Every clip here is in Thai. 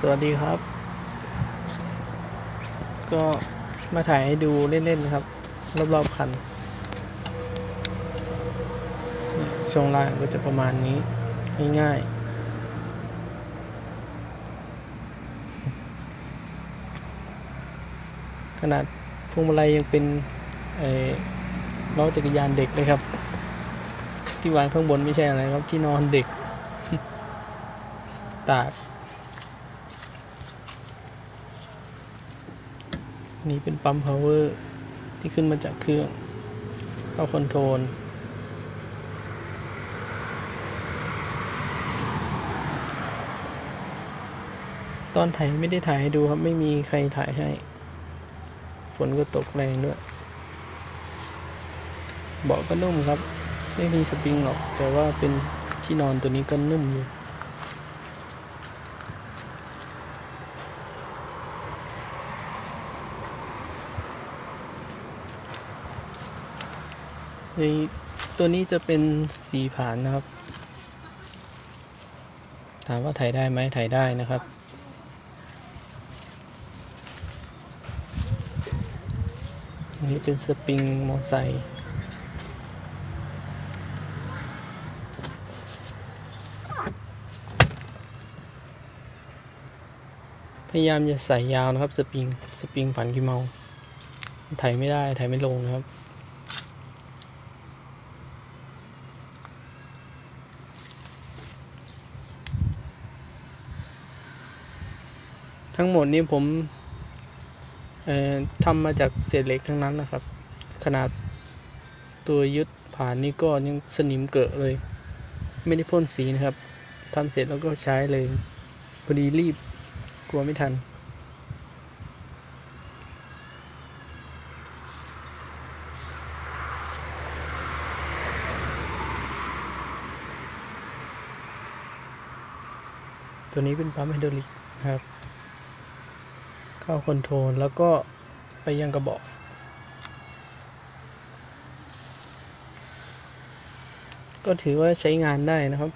สวัสดีครับ ก็มาถ่ายให้ดูเล่นๆครับ รอบๆคัน ช่วงล่างก็จะประมาณนี้ ง่ายๆ ขนาดพวงมาลัยยังเป็นไอ้ล้อจักรยานเด็กเลยครับ ที่วางข้างบนไม่ใช่อะไรครับที่นอนเด็ก ตาก นี่เป็นปั๊ม power ที่ขึ้นมาจากเครื่องเข้าคอนโทรลตอนถ่ายไม่ได้ถ่ายให้ดูครับ ไม่มีใครถ่ายให้ ฝนก็ตกแรงด้วย เบาะก็นุ่มครับ ไม่มีสปริงหรอก แต่ว่าเป็นที่นอนตัวนี้ก็นุ่มอยู่ ในตัวนี้จะเป็นสีผานนะครับ ถามว่าถ่ายได้ไหมถ่ายได้นะครับอันนี้เป็นสปริงมอไซค์พยายามจะใส่ยาวนะครับ สปริง สปริงผันกิเมา ถ่ายไม่ได้ ถ่ายไม่ลงนะครับ ทั้งหมดนี้ผมทำมาจากเศษเหล็กทั้งนั้นนะครับ ขนาดตัวยึดผ่านนี่ก็ยังสนิมเกอะเลย ไม่ได้พ่นสีนะครับทำเสร็จแล้วก็ใช้เลย พอดีรีบกลัวไม่ทัน ตัวนี้เป็นปั๊มไฮดรอลิกครับ เข้าคอนโทรลแล้วก็ไปยังกระบอก ก็ถือว่าใช้งานได้นะครับ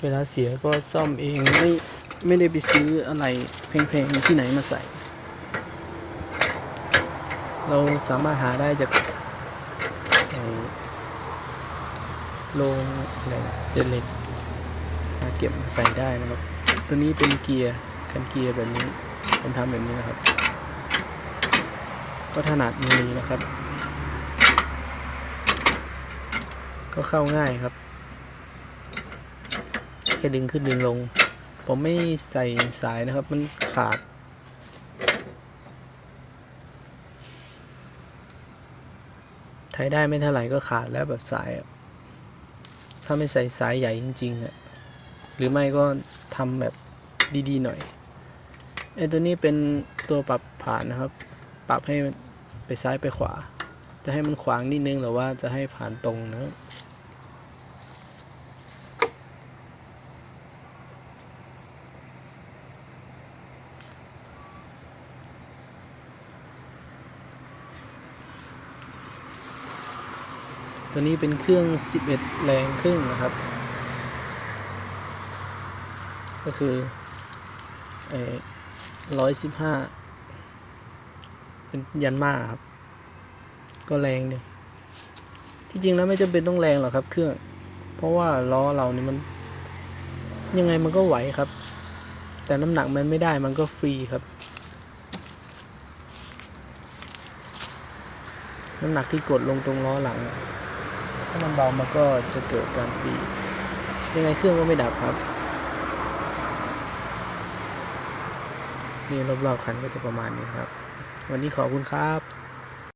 เวลาเสียก็ซ่อมเองไม่ไม่ได้ไปซื้ออะไรแพงๆที่ไหนมาใส่ เราสามารถหาได้จากโรงอะไรนเซเล็ต มาเก็บมาใส่ได้นะครับ ตัวนี้เป็นเกียร์กันเกียร์แบบนี้ผมทำแบบนี้นะครับ ก็ถนัดมือนะครับ ก็เข้าง่ายครับแค่ดึงขึ้นดึงลง ผมไม่ใส่สายนะครับ มันขาดไทยได้ไม่เท่าไหร่ก็ขาดแล้วแบบสาย ถ้าไม่ใส่สายใหญ่จริงๆอะ หรือไม่ก็ทำแบบดีๆหน่อยไอ้ตัวนี้เป็นตัวปรับผ่านนะครับ ปรับให้ไปซ้ายไปขวา จะให้มันขวางนิดนึงหรือว่าจะให้ผ่านตรงนะครับตัวนี้เป็นเครื่อง 11 แรงครึ่งนะครับ ก็คือร้อยสิบห้าเป็นยันมาครับ ก็แรงเนี่ยที่จริงแล้วไม่จำเป็นต้องแรงหรอกครับ เครื่อง เพราะว่าล้อเรานี่มัน ยังไงมันก็ไหวครับ แต่น้ำหนักมันไม่ได้มันก็ฟรีครับ น้ำหนักที่กดลงตรงล้อหลัง ถ้ามันเบามันก็จะเกิดการฟรียังไงเครื่องก็ไม่ดับครับ นี่รอบๆคันก็จะประมาณนี้ครับ วันนี้ขอบคุณครับ